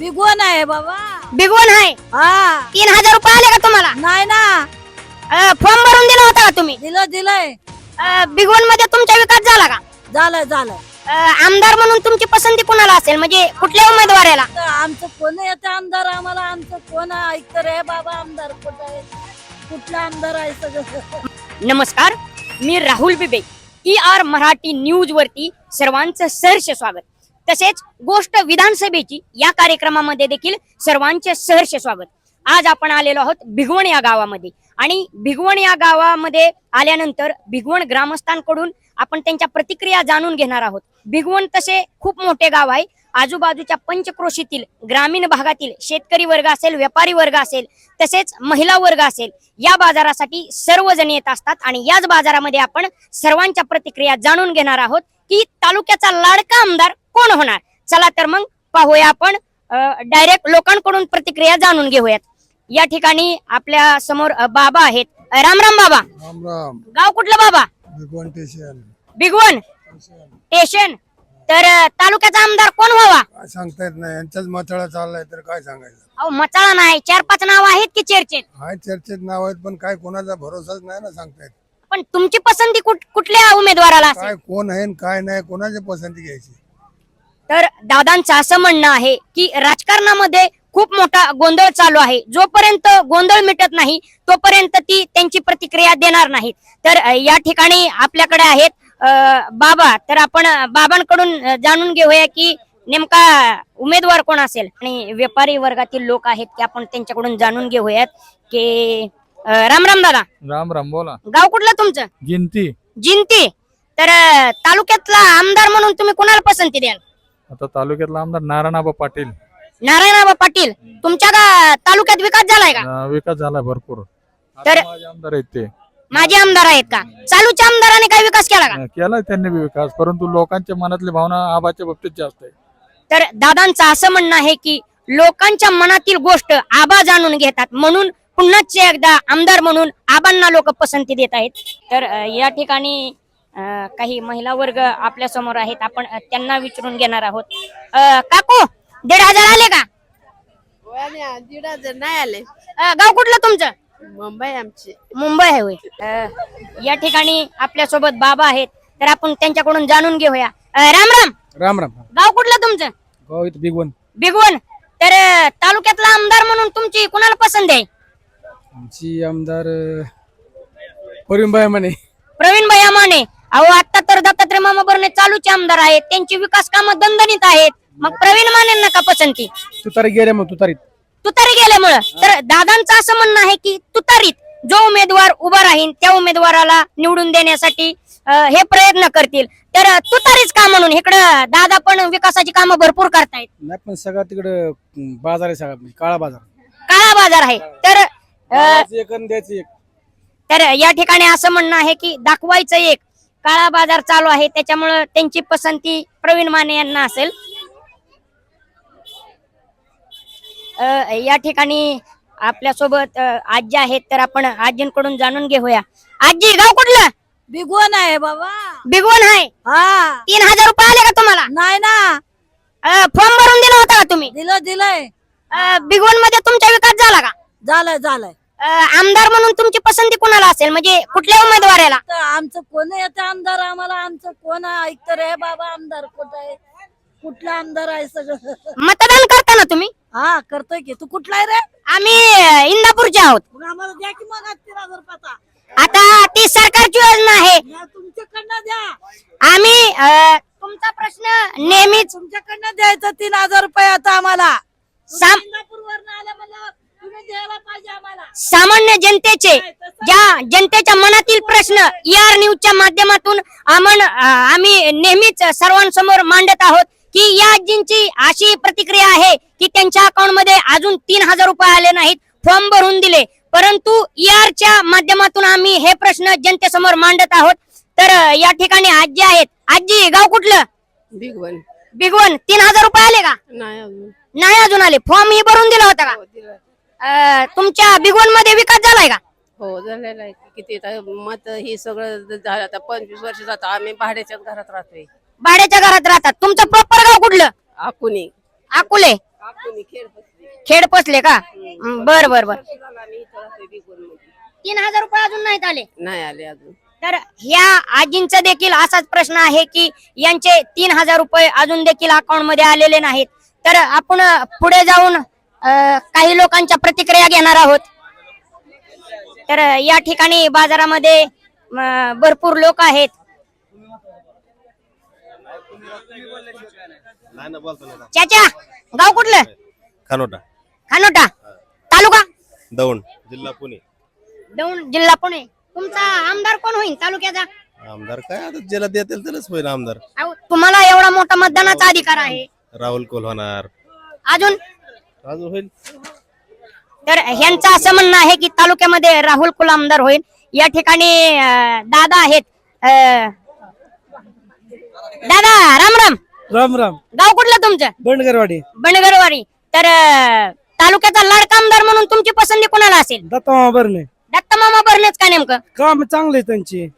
बिगवण आहे बाबा. बिगवण आहे? हा. तीन हजार रुपये आले का तुम्हाला? नाही ना. फॉर्म भरून दिला होता का तुम्ही? दिलं दिलंय. बिगवणमध्ये तुमचा विकास झाला का? झालं झालं. अ, आमदार म्हणून तुमची पसंती कुणाला असेल? म्हणजे कुठल्या उमेदवाराला? तर आमचं कोण येतं आमदार? आम्हाला आमचं कोण ऐकत रे बाबा? आमदार कुठं आहे? कुठला आमदार आहे सगळं? नमस्कार मी Rahul Bibe. E R Marathi news वरती सर्वांचं सहर्ष स्वागत. तसेच गोष्ट विधानसभेची या कार्यक्रमामध्ये देखील सर्वांचे सहर्ष स्वागत. आज आपण आलेलो आहोत भिगवण या गावामध्ये. आणि भिगवण या गावामध्ये आल्यानंतर भिगवण ग्रामस्थांकडून आपण त्यांच्या प्रतिक्रिया जाणून घेणार आहोत. भिगवण तसे खूप मोठे गाव आहे. आजूबाजूच्या पंचक्रोशीतील ग्रामीण भागातील शेतकरी वर्ग असेल व्यापारी वर्ग असेल तसेच महिला वर्ग असेल या बाजारासाठी सर्वजण येत असतात आणि याच बाजारामध्ये आपण सर्वांच्या प्रतिक्रिया जाणून घेणार आहोत की तालुक्याचा लाडका आमदार कोण होणार? चला तर मग पाहूया आपण डायरेक्ट लोकांकडून प्रतिक्रिया जाणून घेऊयात. या ठिकाणी आपल्यासमोर बाबा आहेत. राम राम बाबा. राम राम. गाव कुठलं बाबा? भिगवण स्टेशन. भिगवण. स्टेशन. तर तालुक्याचा आमदार कोण व्हावा? काय सांगता येत नाही. यांच्याच मथळा चाललाय तर काय सांगायचं? अहो मचाळा नाही. चार पाच नाव आहेत की चर्चेत हाय चर्चेत नाव आहेत पण काय कोणाचा भरोसाच नाही ना सांगता येत. पण तुमची पसंती कुठ कुठल्या उमेदवाराला असेल? काय कोण आहे आणि काय नाही कोणाची पसंती घ्यायची? तर दादांचं असं म्हणणं आहे की राजकारणामध्ये खूप मोठा गोंधळ चालू आहे. जोपर्यंत गोंधळ मिटत नाही तोपर्यंत ती त्यांची प्रतिक्रिया देणार नाहीत. तर या ठिकाणी आपल्याकडे आहेत बाबा. तर आपण बाबांकडून जाणून घेऊया की नेमका उमेदवार कोण असेल? आणि व्यापारी वर्गातील लोक आहेत की आपण त्यांच्याकडून जाणून घेऊयात की राम राम दादा. राम राम बोला. गाव कुठलं तुमचं? गिनती जिंती. तर तालुक्यातला आमदार म्हणून तुम्ही कुणाला पसंती द्याल? आता तालुक्यातला आमदार नारायणाबा पाटील. नारायणबाबा पाटील तुमच्या गा तालुक्यात विकास झालाय का? अं, विकास झाला भरपूर. आता तर- माझे आमदार आहेत ते. माझे आमदार आहेत का? चालूच्या आमदाराने काय विकास केला का? अं, केलाय त्यांनी बी विकास परंतु लोकांच्या मनातली भावना आबाच्या बाबतीत जास्त आहे. तर दादांचं असं म्हणणं आहे की लोकांच्या मनातील गोष्ट आबा जाणून घेतात म्हणून पुन्हाच एकदा आमदार म्हणून आबांना लोक पसंती देत आहेत. तर अ, या ठिकाणी काही महिला वर्ग आपल्यासमोर आहेत. आपण त्यांना विचारून घेणार आहोत. अ, काकू दीड हजार आले का? दीड हजार नाही आले. अ, गाव कुठलं तुमचं? मुंबई आमची. मुंबई आहे होय. अ, या ठिकाणी आपल्यासोबत बाबा आहेत. तर आपण त्यांच्याकडून जाणून घेऊया. अ, राम राम. राम राम. गाव कुठलं तुमचं? गाव इथं तर अ, तालुक्यातला आमदार म्हणून तुमची कुणाला पसंत आहे? आमची आमदार परिमबाई म्हणे प्रवीण भैया माने अहो आता तर दत्तात्रय मामा बर्ने चालूचे आमदार आहेत. त्यांची विकास कामं दणदणीत आहेत. मग प्रवीण मानेंना का पसंती तुतारी गेल्या मग तुतारीत. तुतारी गेल्यामुळं. तर दादांचं असं म्हणणं आहे की तुतारीत जो उमेदवार उभा राहील त्या उमेदवाराला निवडून देण्यासाठी अ, हे प्रयत्न करतील. तर तुतारीच का म्हणून इकडं दादा पण विकासाची कामं भरपूर करतायत. नाही पण सगळा तिकडं अं, बाजार आहे सगळा. म्हणजे काळा बाजार. काळा बाजार आहे. तर अ, द्यायचं एक आणि द्यायचं एक. तर या ठिकाणी असं म्हणणं आहे की दाखवायचं एक. काळा बाजार चालू आहे त्याच्यामुळं त्यांची पसंती प्रवीण माने यांना असेल. अ, या ठिकाणी आपल्यासोबत आजी आहेत तर आपण आजींकडून जाणून घेऊया. आजी गाव कुठलं? बिगवण आहे बाबा. बिगवण आहे. हा. तीन हजार रुपये आले का तुम्हाला? नाही ना. फॉर्म भरून दिला होता का तुम्ही? दिलं दिलंय. बिगवणमध्ये तुमचा विकास झाला का? झालंय झालंय. आमदार म्हणून तुमची पसंती कुणाला असेल? म्हणजे कुठल्या उमेदवाराला? आमचं कोण येतं आमदार? आम्हाला आमचं कोण ऐकत रे बाबा? आमदार कुठं आहे? कुठला आमदार आहे सगळं? मतदान करता ना तुम्ही? हा करतोय की. तू कुठला आहे रे? आम्ही अ, इंदापूरचे आहोत. मग आम्हाला द्या की मग तीन हजार रुपयाचा आता ती सरकारची योजना आहे. तुमच्याकडनं द्या. आम्ही अ, तुमचा प्रश्न नेहमीच तुमच्याकडनं द्यायचं तीन हजार रुपये आता आम्हाला. साम इंदापूरवरनं आलं म्हणल्यावर तुम्ही द्यायला पाहिजे आम्हाला. सामान्य जनतेचे ज्या जनतेच्या मनातील प्रश्न यार न्यूजच्या माध्यमातून आम्ही नेहमीच सर्वांसमोर मांडत आहोत की या आजींची अशी प्रतिक्रिया आहे की त्यांच्या अकाउंटमध्ये अजून तीन हजार रुपये आले नाहीत फॉर्म भरून दिले. परंतु यारच्या माध्यमातून आम्ही हे प्रश्न जनतेसमोर मांडत आहोत. तर या ठिकाणी आजी आहेत. आजी गाव कुठलं? बिग वन बिगवन तीन हजार रुपये आले का? नाही अजून. नाही अजून आले. फॉर्म ही भरून दिला होता का? हो, दिलं. अ, तुमच्या बिगवनमध्ये विकास झालाय का? हो झालेलं आहे. किती आता मत हे सगळं झालं आता पंचवीस वर्ष जातं आम्ही भाड्याच्याच घरात राहतोय. भाड्याच्या घरात राहतात. तुमचं प्रॉपर गाव कुठलं? आकुनी. अकोले खेळ खेड पसले का? हं, बर बर बर. आम्ही इथं राहतोय बिगोनमध्ये. तीन हजार रुपये अजून नाहीत आले. नाही आले अजून. तर ह्या आजींचा देखील असाच प्रश्न आहे की यांचे तीन हजार रुपये अजून देखील अकाउंटमध्ये आलेले नाहीत. तर आपण पुढे जाऊन काही लोकांच्या प्रतिक्रिया घेणार आहोत. तर या ठिकाणी बाजारामध्ये भरपूर लोक आहेत. चाचा गाव कुठलं? खानोटा. खानोटा. तालुका? दौंड जिल्हा पुणे. दौंड जिल्हा पुणे. तुमचा आमदार कोण होईल तालुक्याचा? आमदार काय आता ज्याला देतील त्यालाच होईल आमदार. तुम्हाला एवढा मोठा मतदानाचा अधिकार आहे. राहुल कोल होणार अजून? होईल. तर ह्यांचं असं म्हणणं आहे की तालुक्यामध्ये राहुल कुल आमदार होईल. या ठिकाणी अं, दादा आहेत. अं, दादा राम राम. राम राम. गाव कुठलं तुमचं? बंडगरवाडी. बनगरवाडी तर अं, तालुक्याचा लाडका आमदार म्हणून तुमची पसंती कोणाला असेल? दत्ता भरणे दत्त मामा का नेमकं? काम चांगले त्यांची.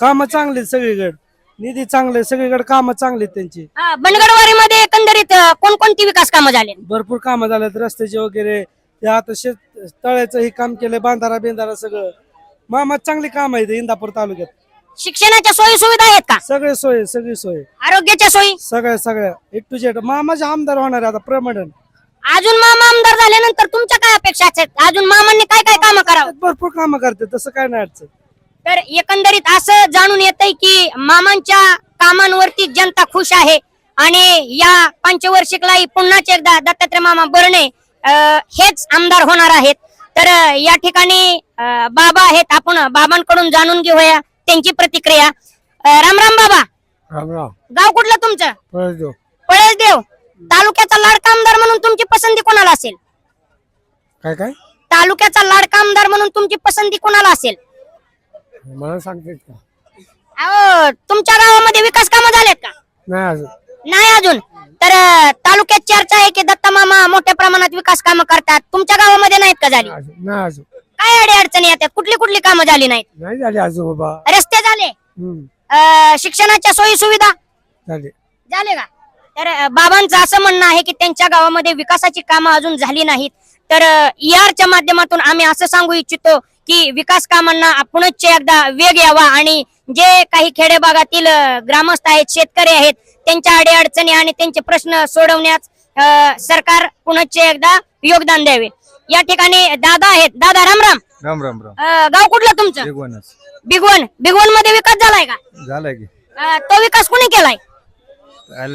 काम चांगली सगळीकडे. निधी चांगले सगळीकडे काम चांगली त्यांची. अं, बनगरवाडीमध्ये एकंदरीत अं, कोणकोणती विकास कामं झाले भरपूर कामं झालेत रस्त्याचे वगैरे. ते आता शेत तळ्याचं हे काम केलंय बांधारा बिंधारा सगळं. मामा चांगली काम आहे इंदापूर तालुक्यात. शिक्षणाच्या सोयी सुविधा आहेत का? सगळे सोय सगळी सोय. आरोग्याच्या सोयी? सगळ्या सगळ्या. एक टू जेड मामाचे आमदार होणार आहे आता प्रमोदन अजून मामा आमदार झाल्यानंतर तुमच्या काय अपेक्षा आहेत? अजून मामांनी काय काय कामं करावं? भरपूर कामं करते तसं काय नाही अडचण. तर एकंदरीत असं जाणून येतंय की मामांच्या कामांवरती जनता खुश आहे. आणि या पंचवर्षिकलाही पुन्हाच एकदा दत्तात्रय मामा बर्णे हेच आमदार होणार आहेत. तर या ठिकाणी बाबा आहेत. आपण बाबांकडून जाणून घेऊया त्यांची प्रतिक्रिया. राम राम बाबा. राम राम. गाव कुठलं तुमचं? देऊ पळसदेव. तालुक्याचा लाडका आमदार म्हणून तुमची पसंती कोणाला असेल? काय काय? तालुक्याचा लाडका आमदार म्हणून तुमची पसंती कोणाला असेल? मला सांगतेत का? अहो तुमच्या गावामध्ये विकास कामं झालेत का? नाही अजून. नाही अजून? तर अं, तालुक्यात चर्चा आहे की दत्ता मामा मोठ्या प्रमाणात विकास कामं करतात. तुमच्या गावामध्ये नाहीत का झाली? अजून. नाही अजून. काय अडी अडचणी येतात? कुठली कुठली कामं झाली नाहीत? नाही झाली अजून बाबा. रस्ते झाले? हम्म. अं, शिक्षणाच्या सोयी सुविधा झाली. झाले का? तर अं, बाबांचं असं म्हणणं आहे की त्यांच्या गावामध्ये विकासाची कामं अजून झाली नाहीत. तर च्या माध्यमातून आम्ही असं सांगू इच्छितो की विकास कामांना आपणच एकदा वेग यावा आणि जे काही खेडे भागातील अं, ग्रामस्थ आहेत शेतकरी आहेत त्यांच्या अडीअडचणी आणि त्यांचे प्रश्न सोडवण्यास सरकार पुनश्च एकदा योगदान द्यावे. या ठिकाणी दादा आहेत. दादा राम राम. राम राम राम. अं, गाव कुठलं तुमचं? बिगवण बिगवणमध्ये विकास झालाय का? झालाय की. अं, तो विकास कुणी केलाय?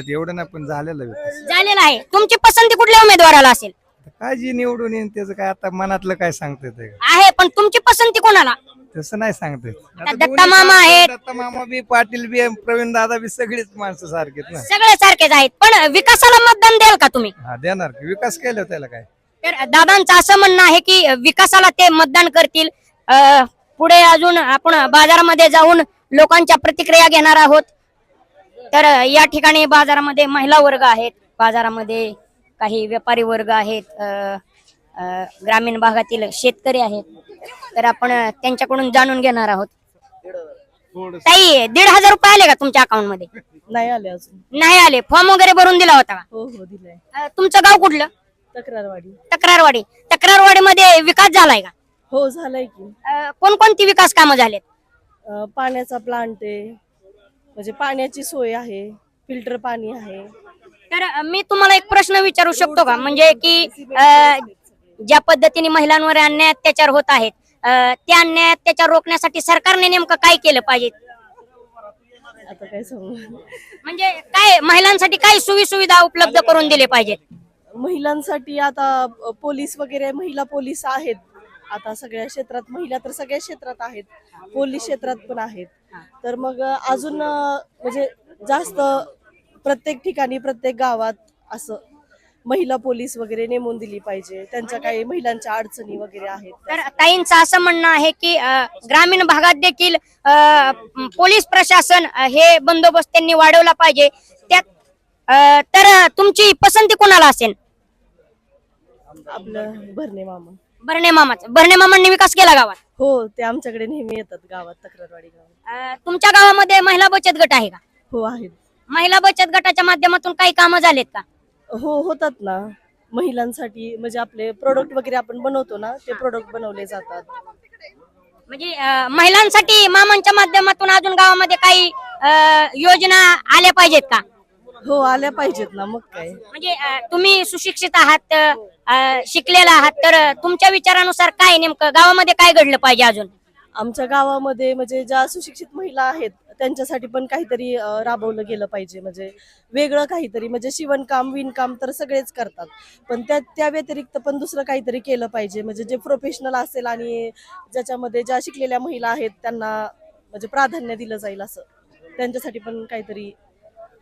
ते एवढं नाही पण झालेलं विकास. झालेला आहे. तुमची पसंती कुठल्या उमेदवाराला असेल? काय जी निवडून येईन त्याचं काय आता मनातलं काय सांगते ते आहे पण तुमची पसंती कोणाला? तसं नाही सांगते आता दत्ता मामा आहेत. दत्ता मामा बी पाटील बी प्रवीण दादा बी सगळीच माणसं सारखीत ना. सगळे सारखेच आहेत पण विकासाला मतदान द्याल का तुम्ही? हा देणार की. विकास केला त्याला काय? तर दादांचं असं म्हणणं आहे की विकासाला ते मतदान करतील. अं, पुढे अजून आपण बाजारामध्ये जाऊन लोकांच्या प्रतिक्रिया घेणार आहोत. तर या ठिकाणी बाजारामध्ये महिला वर्ग आहेत. बाजारामध्ये काही व्यापारी वर्ग आहेत ग्रामीण भागातील शेतकरी आहेत तर आपण त्यांच्याकडून जाणून घेणार आहोत. ताई दीड हजार रुपये आले का तुमच्या अकाउंटमध्ये नाही आले अजून. नाही आले. फॉर्म वगैरे भरून दिला होता का? हो हो दिलाय. अं, तुमचं गाव कुठलं? तक्रारवाडी. तक्रारवाडी. तक्रारवाडी मध्ये विकास झालाय का? हो झालाय की. अं, कोणकोणती विकास कामं झालेत? अं, पाण्याचा प्लांट आहे. म्हणजे पाण्याची सोय आहे. फिल्टर पाणी आहे. तर मी तुम्हाला एक प्रश्न विचारू शकतो का? म्हणजे की ज्या पद्धतीने महिलांवर अन्याय अत्याचार होत आहेत त्या अन्याय अत्याचार रोखण्यासाठी सरकारने नेमकं काय केलं पाहिजे? आता काय सांगू? म्हणजे काय महिलांसाठी काय सुविधा सुविधा उपलब्ध करून दिले पाहिजेत? महिलांसाठी आता पोलीस वगैरे महिला पोलीस आहेत. आता सगळ्या क्षेत्रात महिला तर सगळ्या क्षेत्रात आहेत. पोलीस क्षेत्रात पण आहेत. तर मग अजून म्हणजे जास्त प्रत्येक ठिकाणी प्रत्येक गावात असं महिला पोलीस वगैरे नेमून दिली पाहिजे. त्यांच्या काही महिलांच्या अडचणी वगैरे आहेत. तर ताईंचं असं म्हणणं आहे की अं, ग्रामीण भागात देखील अं, पोलीस प्रशासन अं, हे बंदोबस्त त्यांनी वाढवला पाहिजे. त्यात अं, तर तुमची पसंती कोणाला असेल? आपलं भरणे मामा. भरणे मामाचं. भरणे मामांनी विकास केला गावात? हो ते आमच्याकडे नेहमी येतात गावात तक्रारवाडी गावात. अं, तुमच्या गावामध्ये महिला बचत गट आहे का? हो आहेत. महिला बचत गटाच्या माध्यमातून काही कामं झालेत का? हो होतात ना. महिलांसाठी म्हणजे आपले प्रोडक्ट वगैरे आपण बनवतो ना ते प्रोडक्ट बनवले जातात. म्हणजे अं, महिलांसाठी मामांच्या माध्यमातून अजून गावामध्ये काही अं, योजना आल्या पाहिजेत का? हो आल्या पाहिजेत ना मग काय. म्हणजे अं, तुम्ही सुशिक्षित आहात अं, शिकलेला आहात तर तुमच्या विचारानुसार काय नेमकं गावामध्ये काय घडलं पाहिजे अजून? आमच्या गावामध्ये म्हणजे ज्या सुशिक्षित महिला आहेत त्यांच्यासाठी पण काहीतरी राबवलं गेलं पाहिजे. म्हणजे वेगळं काहीतरी. म्हणजे शिवणकाम विणकाम तर सगळेच करतात. पण त्या त्या व्यतिरिक्त पण दुसरं काहीतरी केलं पाहिजे. म्हणजे जे प्रोफेशनल असेल आणि ज्याच्यामध्ये ज्या शिकलेल्या महिला आहेत त्यांना म्हणजे प्राधान्य दिलं जाईल असं. त्यांच्यासाठी पण काहीतरी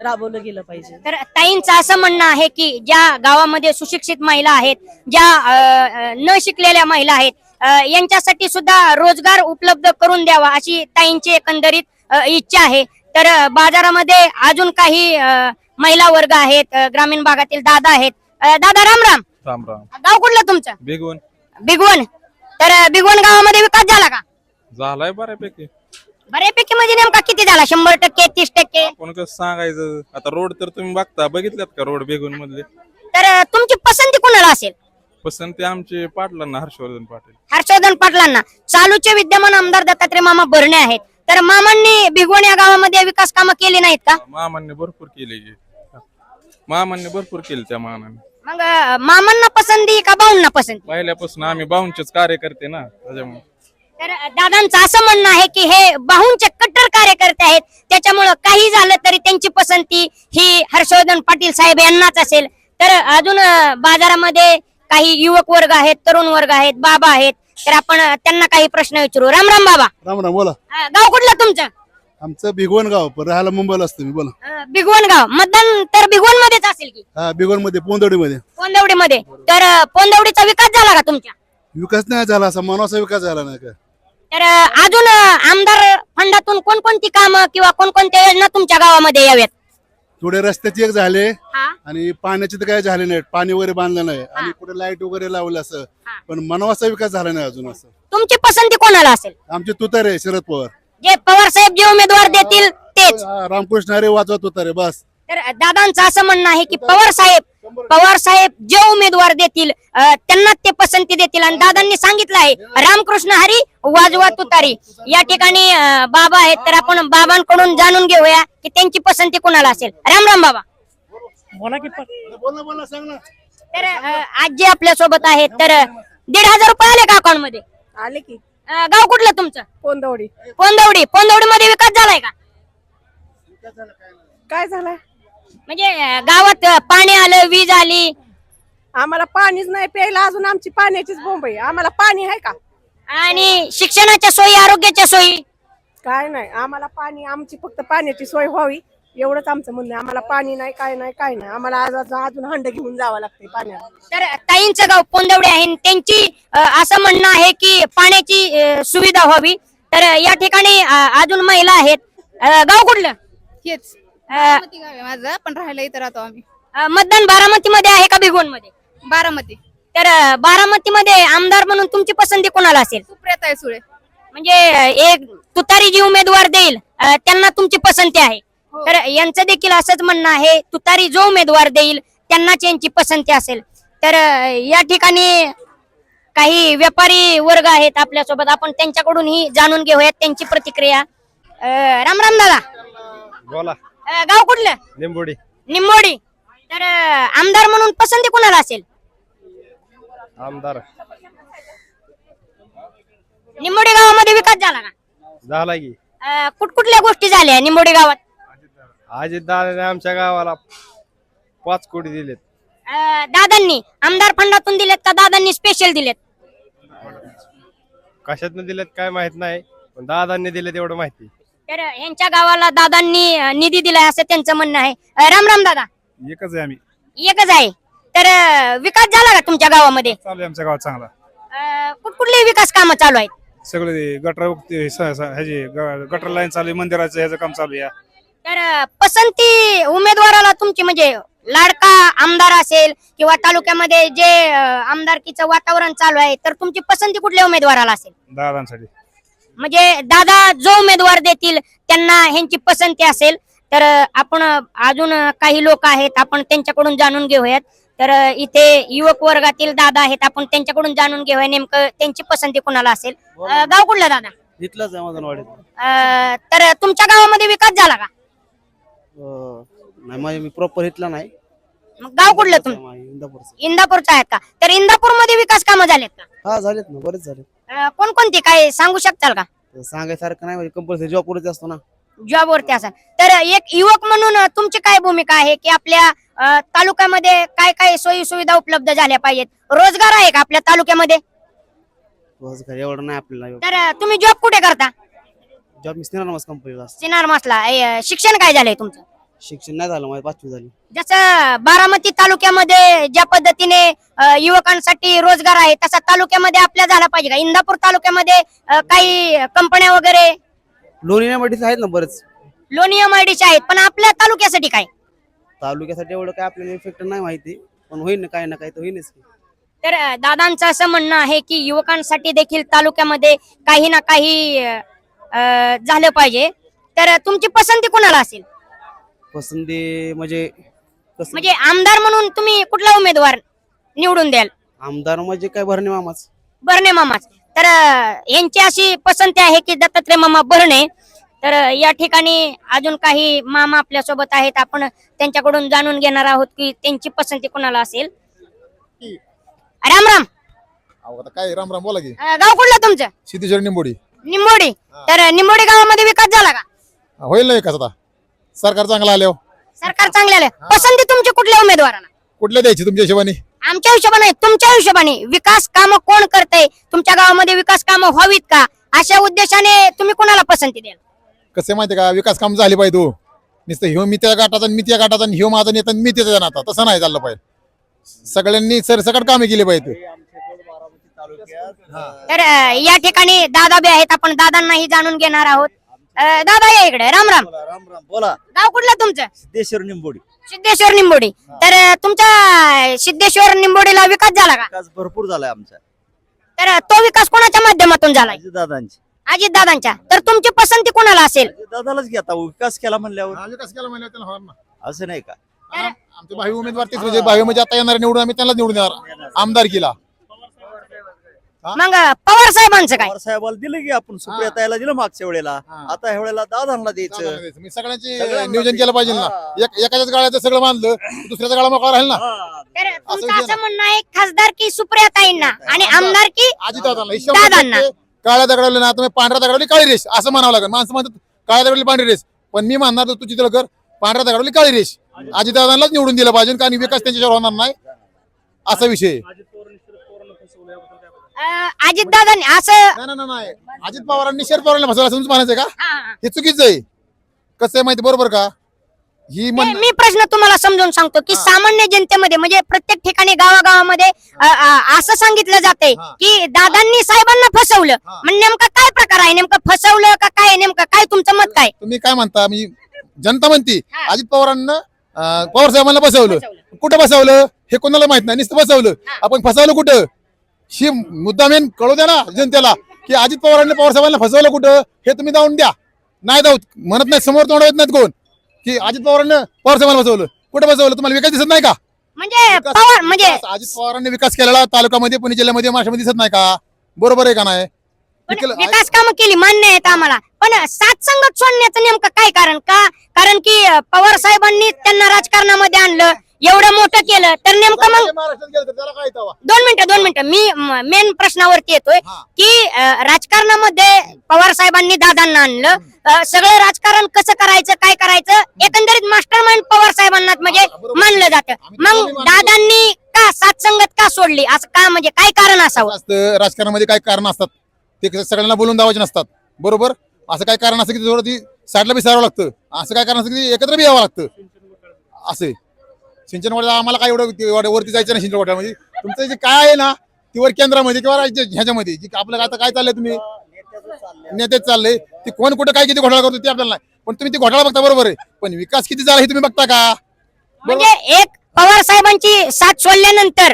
राबवलं गेलं पाहिजे. तर ताईंचं असं म्हणणं आहे की ज्या गावामध्ये सुशिक्षित महिला आहेत ज्या न शिकलेल्या महिला आहेत यांच्यासाठी सुद्धा रोजगार उपलब्ध करून द्यावा अशी ताईंची एकंदरीत इच्छा आहे. तर बाजारामध्ये अजून काही महिला वर्ग आहेत ग्रामीण भागातील दादा आहेत. दादा राम राम. राम राम. गाव कुठलं तुमचं? बेगून. बिगवण तर बिगवण गावामध्ये विकास झाला का? झालाय बऱ्यापैकी. बऱ्यापैकी म्हणजे नेमका किती झाला? शंभर टक्के तीस टक्के? कसं सांगायचं? आता रोड तर तुम्ही बघता बघितल्यात का रोड बेगून मधले? तर तुमची पसंती कुणाला असेल? पसंती आमचे पाटलांना हर्षवर्धन पाटील. हर्षवर्धन पाटलांना. चालूचे विद्यमान आमदार दत्तात्रय मामा भरणे आहेत. तर मामांनी भिगवण या गावामध्ये विकास कामं केली नाहीत का? मामांनी भरपूर केले की मामांनी भरपूर केले त्या मानाने मग अं, मामांना पसंती का भाऊंना पसंती? पहिल्यापासून आम्ही बाहूंचेच कार्यकर्ते ना त्याच्यामुळे. तर दादांचं असं म्हणणं आहे की हे बाहूंचे कट्टर कार्यकर्ते आहेत त्याच्यामुळं काही झालं तरी त्यांची पसंती ही हर्षवर्धन पाटील साहेब यांनाच असेल. तर अजून अं, बाजारामध्ये काही युवक वर्ग आहेत तरुण वर्ग आहेत बाबा आहेत तर आपण त्यांना काही प्रश्न विचारू. राम राम बाबा. राम राम बोला. गाव कुठलं तुमचं? आमचं भिगवण गाव पण राहायला मुंबईला असतो मी बोला. अं, भिगवण गाव. मतदान तर भिगवण मध्येच असेल की? हा भिगवणमध्ये पोंदवडी मध्ये पोंदवडी मध्ये तर अं, पोंदवडीचा विकास झाला का तुमच्या? विकास नाही झाला असा मनाचा विकास झाला नाही का? तर अं, अजून अं, आमदार फंडातून कोणकोणती कामं किंवा कोणकोणत्या योजना तुमच्या गावामध्ये याव्यात? थोडे रस्त्याचे एक झाले हा. आणि पाण्याचे तर काय झाले नाहीत. पाणी वगैरे बांधलं नाही. आणि कुठे लाइट वगैरे लावलं असं. पण मनावाचा विकास झाला नाही अजून असं. तुमची पसंती कोणाला असेल? आमचे तुतारे शरद पवार. जे पवार साहेब जे उमेदवार देतील तेच. हा, रामकृष्ण हरे वाचवा तुतारे बस. तर दादांचं असं म्हणणं आहे की पवार साहेब पवार साहेब जे उमेदवार देतील त्यांना ते पसंती देतील. आणि दादांनी सांगितलं आहे रामकृष्ण हरी वाजवा तुतारी. या ठिकाणी बाबा आहेत तर आपण बाबांकडून जाणून घेऊया की त्यांची पसंती कोणाला असेल. राम राम बाबा. बोल ना बोल ना सांग ना. तर आजी आपल्यासोबत आहेत तर दीड हजार रुपये आले का अकाउंटमध्ये आले की. गाव कुठलं तुमचं? पोंदवडी पोंदवडी पोंदवडी मध्ये विकास झालाय का? काय झालं? म्हणजे गावात पाणी आलं वीज आली. आम्हाला पाणीच नाही प्यायला अजून आमची पाण्याचीच बोंब आहे. आम्हाला पाणी आहे का? आणि शिक्षणाच्या सोयी आरोग्याच्या सोयी. काय नाही आम्हाला पाणी आमची फक्त पाण्याची सोय व्हावी. एवढंच आमचं म्हणणं आहे. आम्हाला पाणी नाही काय नाही काय नाही. आम्हाला आज आज अजून हंड घेऊन जावं लागते पाण्याला. तर ताईंचं गाव पोंदवडे आहे आणि त्यांची अं, असं म्हणणं आहे की पाण्याची अं, सुविधा व्हावी. तर या ठिकाणी अं, अजून महिला आहेत. अं, गाव कुठलं? हेच. बारामती गाव आहे माझं पण राहायला इथं राहतो आम्ही. अं, मतदान बारामती मध्ये आहे का भिगवणमध्ये बारामती. तर बारामती मध्ये आमदार म्हणून तुमची पसंती कोणाला असेल? सुप्रियाताई सुळे. म्हणजे अं, एक तुतारी जी उमेदवार देईल अं, त्यांना तुमची पसंती आहे. हो. तर यांचं देखील असंच म्हणणं आहे तुतारी जो उमेदवार देईल त्यांनाच यांची पसंती असेल. तर अं, या ठिकाणी काही व्यापारी वर्ग आहेत आपल्यासोबत आपण त्यांच्याकडून ही जाणून घेऊयात त्यांची प्रतिक्रिया. अं, राम राम दादा. बोला. अं, गाव कुठलं? निंबोडी. निंबोडी. तर अं, आमदार म्हणून पसंती कोणाला असेल? आमदार. निंबोडी गावामध्ये विकास झाला का? झाला की. अं, कुठकुठल्या गोष्टी झाल्या निंबोडी गावात? अजित दादाने आमच्या गावाला पाच कोटी दिलेत. अं, दादांनी आमदार फंडातून दिलेत का दादांनी स्पेशल दिलेत? कशातनं दिलेत काय माहीत नाही पण दादांनी दिलेत एवढं माहिती. तर यांच्या गावाला दादांनी अं, निधी दिलाय असं त्यांचं म्हणणं आहे. अं, राम राम दादा. एकच आहे आम्ही. एकच आहे. तर अं, विकास झाला का तुमच्या गावामध्ये? चालू आहे आमच्या गावात चांगला. अं, कुठकुठली विकास कामं चालू आहेत? सगळे गटर ह्याचे गटर लाईन चालू आहे मंदिराचं ह्याचं काम चालू आहे तर अं, पसंती उमेदवाराला तुमची म्हणजे लाडका आमदार असेल किंवा तालुक्यामध्ये जे अं, आमदारकीचं वातावरण चालू आहे तर तुमची पसंती कुठल्या उमेदवाराला असेल? दादांसाठी. म्हणजे दादा जो उमेदवार देतील त्यांना ह्यांची पसंती असेल. तर आपण अजून काही लोक आहेत आपण त्यांच्याकडून जाणून घेऊयात. तर इथे युवक वर्गातील दादा आहेत आपण त्यांच्याकडून जाणून घेऊया नेमकं त्यांची पसंती कोणाला असेल. अ, गाव कुठलं दादा? इथलाच आहे अ, तर तुमच्या गावामध्ये विकास झाला का? नाही मी प्रॉपर इथला नाही. मग गाव कुठलं तुम इंदापूरचा इंदापूरचं आहेत का? तर इंदापूरमध्ये विकास कामं झालेत का? हा झालेत ना बरेच झाले अ, कोणकोणती काय सांगू शकताल का? सांगायसारखं नाही म्हणजे कंपल्सरी जॉब वरती असतो ना. जॉब वरती असा तर एक युवक म्हणून अ, तुमची काय भूमिका आहे की आपल्या अ, तालुक्यामध्ये काय काय सोयी सुविधा उपलब्ध झाल्या पाहिजेत? रोजगार आहे का आपल्या तालुक्यामध्ये? रोजगार एवढं नाही आपल्याला. तर अ, तुम्ही जॉब कुठे करता? जॉब मी स्नेहा कंपनीला सिनार मासला शिक्षण काय झालंय तुमचं? शिक्षण नाही झालं माझी पाचवी झाली. जसं बारामती तालुक्यामध्ये ज्या पद्धतीने अ, युवकांसाठी रोजगार आहे तसा तालुक्यामध्ये आपल्या झाला पाहिजे का? इंदापूर तालुक्यामध्ये अ, काही कंपन्या वगैरे? लोणी मध्ये आहेत ना बरेच. लोणी एमआयडीचे आहेत पण आपल्या तालुक्यासाठी काय? तालुक्यासाठी एवढं काय आपल्याला इफेक्ट नाही माहिती पण होईल ना काही ना काही तर होईनच की. तर अ, दादांचं असं म्हणणं आहे की युवकांसाठी देखील तालुक्यामध्ये काही ना काही अ, अ, झालं पाहिजे. तर तुमची पसंती कोणाला असेल? पसंती म्हणजे कसं? म्हणजे आमदार म्हणून तुम्ही कुठला उमेदवार निवडून द्याल? आमदार म्हणजे काय? भरणे मामाच. बर्णे मामाच. तर अ, यांची अशी पसंती आहे की दत्तात्रय मामा बर्णे तर अ, या ठिकाणी अजून काही मामा आपल्यासोबत आहेत. आपण त्यांच्याकडून जाणून घेणार आहोत की त्यांची पसंती कोणाला असेल. राम राम. अहो, आता काय? राम राम बोला की. अ, गाव कुठलं तुमचं? सिद्धेश्वर निंबोडी. निंबोडी. तर अ, निंबोडी गावामध्ये विकास झाला का? होईल नाही कसं आता. सरकार चांगलं आल्यावर? सरकार चांगले आले. पसंती तुमची कुठल्या उमेदवाराला कुठल्या द्यायची तुमच्या हिशोबाने? आमच्या हिशोबाने तुमच्या हिशोबाने. विकास काम कोण करतंय? तुमच्या गावामध्ये विकास कामं व्हावीत का? अशा उद्देशाने तुम्ही कोणाला पसंती द्याल? कसं माहितीये का? विकास काम झाले पाहिजे तू. नुसतं ह्यो मी त्या गाठाचा आणि मी त्या गाठाचा आणि ह्यो माझा नेता आणि मी त्याचा नाता. तसं नाही चाललं पाहिजे. सगळ्यांनी सरसकट कामे केली पाहिजे तर अ, या ठिकाणी दादा बी आहेत. आपण दादांनाही जाणून घेणार आहोत. अ, दादा या इकडे. राम राम. राम राम. बोला. गाव कुठलं तुमचं? सिद्धेश्वर निंबोडी. सिद्धेश्वर निंबोडी. तर अ, तुमच्या सिद्धेश्वर निंबोडीला विकास झाला का? विकास भरपूर झालाय आमचा. तर अ, तो विकास कोणाच्या माध्यमातून झाला दादांची. अजित दादांच्या तर तुमची पसंती कोणाला असेल? दादालाच घेता विकास केला म्हणल्यावर. विकास केला म्हणजे त्याला होणार ना. असं नाही का? आमचे भावी उमेदवार तेच म्हणजे भावी म्हणजे आता येणार निवडून आम्ही त्यांना निवडून देणार. आमदार केला मग पवार साहेबांचं काय? पवार साहेबाला दिलं की आपण सुप्रिया ताईला दिलं मागच्या वेळेला. आता ह्या वेळेला दादांना द्यायचं. मी सगळ्यांचे नियोजन केलं पाहिजे ना. एक एकाच्याच गाळ्याचं सगळं बांधलं दुसऱ्याच्या गाळा मोकळा राहील ना. तर तुमचं विषय असं म्हणणं आहे खासदार की सुप्रिया ताईंना आणि आमदार. की आजी दादांना. काळ्या दगडावली ना तुम्ही पांढऱ्या दगडावली काळी रेष असं म्हणावं लागेल. माणसं म्हणतात काळ्या दगडावली पांढरी रेष. पण मी म्हणणार तू चित्र कर पांढऱ्या दगडावली काळी रेष. आजी दादांनाच निवडून दिलं पाहिजे कारण विकास त्यांच्यावर होणार नाही. असा विषय आहे. अजित दादांनी असं नाही नाही, नाही नाही. अजित पवारांनी शरद पवारांना फसवलं असं तुमचं म्हणायचं का? हा, चुकीचं आहे. कसं आहे माहिती बरोबर का? ही मी प्रश्न तुम्हाला समजून सांगतो की हा. सामान्य जनतेमध्ये म्हणजे प्रत्येक ठिकाणी गावागावामध्ये अ, अ, असं सांगितलं जातंय हा. की दादांनी साहेबांना फसवलं. हा. म्हणजे नेमका काय प्रकार आहे? नेमकं फसवलं का काय? नेमकं काय तुमचं मत काय? तुम्ही काय म्हणता? मी जनता म्हणती हा. अजित पवारांना अं, पवार साहेबांना बसवलं फसवलं. कुठं बसवलं हे कोणाला माहीत नाही. नुसतं बसवलं हा. आपण फसवलं कुठं? ही मुद्दा मेन कळू द्या ना जनतेला की अजित पवारांनी पवार साहेबांना फसवलं कुठं? हे तुम्ही जाऊन द्या. नाही जाऊ म्हणत नाही समोर तोंड येत नाहीत कोण? की अजित पवारांना पवार साहेबांना फसवलं. कुठं बसवलं तुम्हाला विकास दिसत नाही का? म्हणजे पवार म्हणजे अजित पवारांनी विकास केलेला तालुक्यामध्ये पुणे जिल्ह्यामध्ये महाराष्ट्रामध्ये दिसत नाही का? बरोबर आहे का नाही? पण विकास कामं केली मान्य आहेत आम्हाला. पण सात संगत सोडण्याचं नेमकं काय कारण का? कारण की पवार साहेबांनी त्यांना राजकारणामध्ये आणलं. एवढं मोठं केलं तर नेमकं मग महाराष्ट्रात गेलं तर त्याला काय तेव्हा? दोन मिनिटं दोन मिनिटं. मी मेन प्रश्नावरती येतोय हा. की अ, राजकारणामध्ये पवार साहेबांनी दादांना आणलं. अ, सगळं राजकारण कसं करायचं काय करायचं एकंदरीत मास्टर माइंड पवार साहेबांना म्हणजे. मानलं जातं. आम्ही मग मानतो. दादांनी का सातसंगत का सोडली? असं का म्हणजे काय कारण असावं? असतं राजकारणामध्ये काय कारण असतात. ते कसं सगळ्यांना बोलून दावायचे नसतात. बरोबर? असं काय कारण असतं की थोडं ती साईडला बी सारावं लागतं. असं काय कारण असतं की एकत्र बी यावं लागतं. असे सिंचन वाट्याला आम्हाला काय एवढं वरती जायचं नाही सिंचन वाट्यामध्ये तुमचं जे काय आहे ना ती वर केंद्रामध्ये किंवा राज्य ह्याच्यामध्ये जी आपलं आता काय चाललंय तुम्ही? नेतेच चाललंय. ते कोण कुठं काय किती घोटाळा करतो ते आपल्याला पण तुम्ही ते घोटाळा बघता बरोबर आहे. पण विकास किती झाला हे तुम्ही बघता का? म्हणजे एक पवार साहेबांची साथ सोडल्यानंतर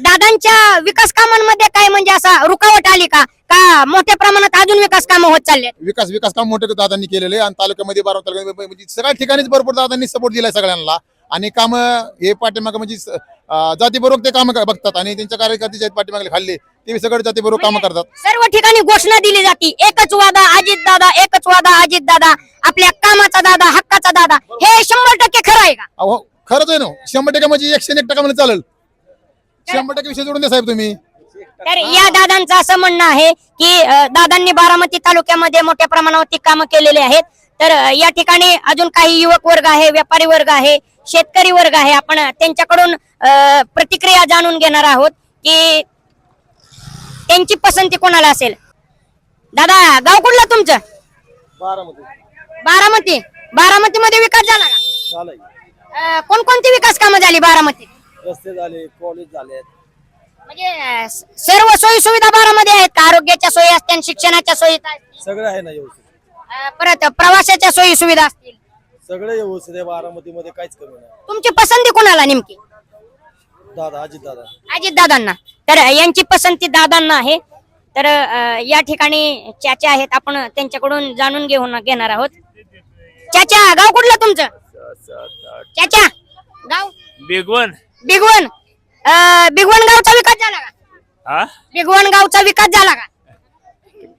दादांच्या विकास कामांमध्ये काय म्हणजे असा रुकावट आली का? का मोठ्या प्रमाणात अजून विकास कामं होत चालले? विकास विकास काम मोठे दादांनी केलेले आणि तालुक्यामध्ये बारा तालुक्यामध्ये म्हणजे सगळ्या ठिकाणीच भरपूर दादांनी सपोर्ट दिलाय सगळ्यांना. आणि काम हे पाठीमाग म्हणजे जातीपूर्वक ते काम बघतात आणि त्यांच्या कार्यकर्ते जे आहेत पाठीमागले खाल्ले ते सगळे जातीपूर्वक काम करतात. सर्व ठिकाणी घोषणा दिली जाते. एकच वादा अजित दादा एकच वादा अजित दादा. आपल्या कामाचा दादा हक्काचा दादा. हे शंभर टक्के खरं आहे का? खरंच आहे ना. शंभर टक्के म्हणजे एकशे एक टक्का म्हणजे चालेल. शंभर टक्के विषय जोडून द्या साहेब तुम्ही. तर या दादांचं असं म्हणणं आहे की दादांनी बारामती तालुक्यामध्ये मोठ्या प्रमाणावरती कामं केलेली आहेत. तर या ठिकाणी अजून काही युवक वर्ग आहे व्यापारी वर्ग आहे. शेतकरी वर्ग आहे आपण त्यांच्याकडून प्रतिक्रिया जाणून घेणार आहोत की त्यांची पसंती कोणाला असेल? दादा गाव कुठलं तुमचं? बारामती. बारामती. मध्ये विकास झाला का अं, कोणकोणती विकास कामं झाली बारामती? रस्ते झाले कॉलेज झाले म्हणजे सर्व सोयी सुविधा बारामध्ये आहेत का? आरोग्याच्या सोयी असतील शिक्षणाच्या सोयी सगळं आहे ना परत प्रवासाच्या सोयी सुविधा असतील? सगळं व्यवस्थित आहे बारामती मध्ये काहीच कमी नाही. तुमची पसंती कोणाला नेमकी? दादा अजित दादा अजित दादांना तर यांची पसंती दादांना आहे. तर अं, या ठिकाणी चाचा आहेत आपण त्यांच्याकडून जाणून घेऊन घेणार आहोत. चाचा गाव कुठलं तुमचं? चाचा गाव? बेगवन. बिगवण अं, बिगवण गावचा विकास झाला का? हा? बिगवण गावचा विकास झाला का?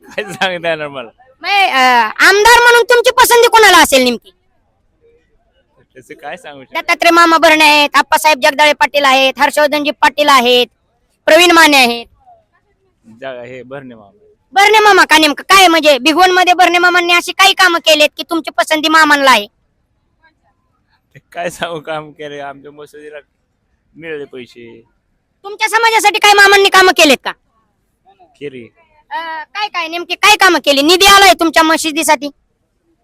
काय सांगता येणार मला? मग, अं, आमदार म्हणून तुमची पसंती कोणाला असेल नेमकी? त्याचं काय सांगू शकतो? दत्तात्रय मामा भरणे आहेत आप्पासाहेब जगदाळे पाटील आहेत हर्षवर्धनजी पाटील आहेत प्रवीण माने आहेत. हे भरणे मामा. बर्णे मामा का नेमकं काय म्हणजे भिगवणमध्ये बर्णे मामांनी अशी काही कामं केलेत की तुमची पसंती मामांना आहे? ते काय सांगू काम केले? आमच्या मसुदीला मिळाले पैसे. तुमच्या समाजासाठी काय मामांनी कामं केलेत का? अं, काय काय नेमकी काय कामं केली? निधी आलाय तुमच्या मशिदीसाठी?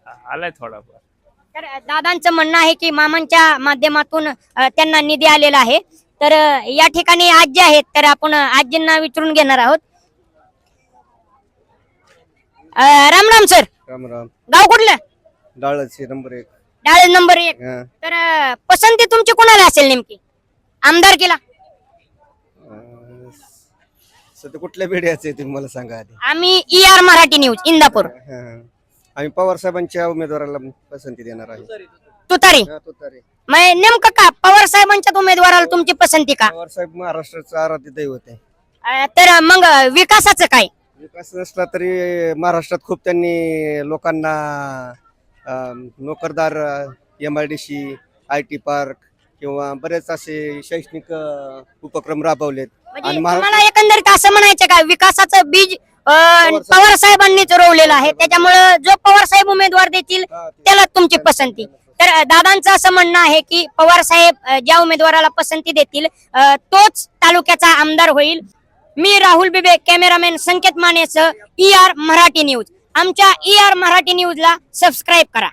आलाय थोडाफार. तर दादांचं म्हणणं आहे की मामांच्या माध्यमातून त्यांना निधी आलेला आहे. तर या ठिकाणी आजी आहेत तर आपण आजींना विचारून घेणार आहोत. राम राम सर. राम राम. गाव कुठलं? डाळची नंबर एक. डाळ नंबर एक. हा. तर पसंती तुमची कोणाला असेल नेमकी? आमदार केला. अं, सध्या कुठल्या बेड्याचे तुम्ही मला सांगा आधी. आम्ही E R Marathi news Indapur. हा. आम्ही पवार साहेबांच्या उमेदवाराला पसंती देणार आहे. तुतारी. हा, तुतारे. मग नेमकं का पवार साहेबांच्या उमेदवाराला तुमची पसंती का? पवार साहेब महाराष्ट्राचं आराध्य दैवत आहे. अं, तर मग विकासाचं काय? विकास नसला तरी महाराष्ट्रात खूप त्यांनी लोकांना अं, नोकरदार M I D C I T park किंवा बरेच असे शैक्षणिक अं, उपक्रम राबवलेत. म्हणजे आणि महाराष्ट्र- तुम्हाला एकंदरीत असं म्हणायचं का? विकासाचं बीज पवार साहेबांनीच रोवलेलं आहे. त्याच्यामुळं जो पवार साहेब उमेदवार देतील त्याला तुमची पसंती. तर दादांचं असं म्हणणं आहे की पवार साहेब ज्या उमेदवाराला पसंती देतील तोच तालुक्याचा आमदार होईल. मी राहुल बिबे कॅमेरामॅन संकेत मानेसह ई आर मराठी न्यूज. आमच्या ई आर मराठी न्यूजला सबस्क्राईब करा.